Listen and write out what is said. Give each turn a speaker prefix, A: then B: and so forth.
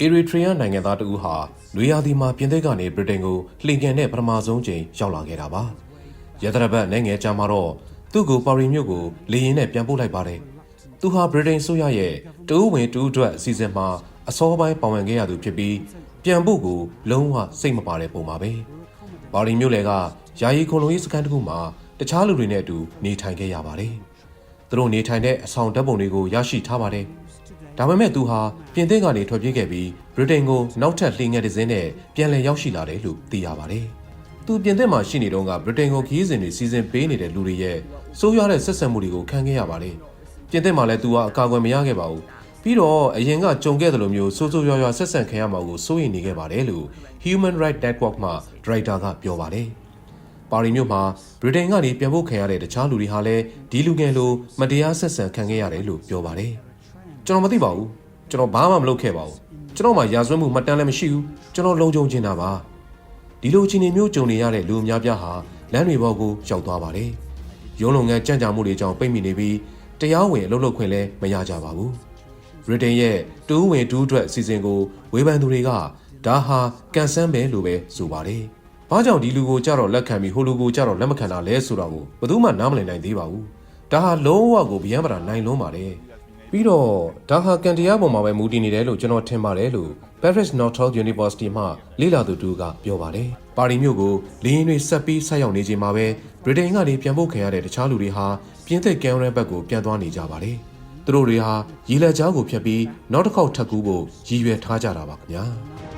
A: ရီထရီယာနိုင်ငံသားတဦးဟာနွေရာသီမှာပြင်သစ်ကနေဗြိတိန်ကိုလှင်ကန်တဲ့ပထမဆုံးချိန်ရောက်လာခဲ့တာပါ။ရသရဘတ်နိုင်ငံခြားမှာတော့သူ့ကိုပါရီမြို့ကိုလေယာဉ်နဲ့ပြန်ပို့လိုက်ပါတယ်။သူဟာဗြိတိန်ဆိုရရဲ့တဦးဝင်တဦးအတွက်အစီအစဉ်မှာအစောပိုင်းပါဝင်ခဲ့ရသူဖြစ်ပြီးပြန်ဖို့ကိုလုံးဝစိတ်မပါတဲ့ပုံပါပဲ။ပါရီမြို့လေကယာယီခုံလုံးရေးစခန်းတစ်ခုမှာတခြားလူတွေနဲ့အတူနေထိုင်ခဲ့ရပါတယ်။သူတို့နေထိုင်တဲ့အဆောင်ဓာတ်ပုံတွေကိုရရှိထားပါတယ်။ ဒါပေမဲ့သူဟာပြင်သစ်ကနေထွက်ပြေးခဲ့ပြီးဗြိတိန်ကိုနောက်ထပ်လှေငယ်တစ်စင်းနဲ့ပြန်လည်ရောက်ရှိလာတယ်လို့သိရပါတယ်။သူပြင်သစ်မှာရှိနေတော့ကဗြိတိန်ကိုခီးစဉ်တွေစီစဉ်ပေးနေတဲ့လူတွေရဲ့ဆိုးရွားတဲ့ဆက်ဆံမှုတွေကိုခံခဲ့ရပါတယ်။ပြင်သစ်မှာလည်းသူဟာအကာအကွယ်မရခဲ့ပါဘူး။ပြီးတော့အရင်ကကြုံခဲ့သလိုမျိုးဆိုးဆိုးရွားရွားဆက်ဆံခံရမှာကိုစိုးရိမ်နေခဲ့ပါတယ်လို့ Human Rights Network မှဒရိုက်တာကပြောပါတယ်။ပါရီမြို့မှာဗြိတိန်ကနေပြန်ဖို့ခံရတဲ့တခြားလူတွေဟာလည်းဒီလူငယ်လိုမတရားဆက်ဆံခံခဲ့ရတယ်လို့ပြောပါတယ်။ ကျွန်တော်မသိပါဘူး။ကျွန်တော်ဘာမှမလုပ်ခဲ့ပါဘူး။ကျွန်တော်မှရာဇဝတ်မှုမှတ်တမ်းလည်းမရှိဘူး။ကျွန်တော်လုံခြုံချင်တာပါ။ဒီလိုအခြေအနေမျိုးကြုံနေရတဲ့လူအများပြားဟာလမ်းတွေပေါ်ကိုရောက်သွားပါတယ်။ရုံးလုံငန်းကြံ့ကြာမှုတွေကြောင့်ပိတ်မိနေပြီးတရားဝင်အလုပ်လုပ်ခွင့်လည်းမရကြပါဘူး။ဗြိတိန်ရဲ့တူးဝင်တူးအတွက်အစီအစဉ်ကိုဝေဖန်သူတွေကဒါဟာကန်ဆန်းပဲလို့ပဲဆိုပါတယ်။ဘာကြောင့်ဒီလူကိုကြတော့လက်ခံပြီးဟိုလူကိုကြတော့လက်မခံတာလဲဆိုတာကိုဘယ်သူမှနားမလည်နိုင်သေးပါဘူး။ဒါဟာလုံးဝကိုဗျမ်းပရာနိုင်လုံးပါတယ်။ ပြီးတော့ဒါဟာကန်တရားပေါ်မှာပဲမူတည်နေတယ်လို့ကျွန်တော်ထင်ပါတယ်လို့ Paris Northern University မှလေ့လာသူတူကပြောပါတယ်။ပါရီမြို့ကိုလေယာဉ်တွေဆက်ပြီးဆက်ရောက်နေချိန်မှာပဲဗြိတိန်ကနေပြန်ဖို့ခံရတဲ့တခြားလူတွေဟာပြင်းသစ်ကမ်းရဲဘက်ကိုပြန်သွားနေကြပါတယ်။သူတို့တွေဟာရေလက်ကြားကိုဖျက်ပြီးနောက်တစ်ခေါက်ထပ်ကူးဖို့ရည်ရွယ်ထားကြတာပါခင်ဗျာ။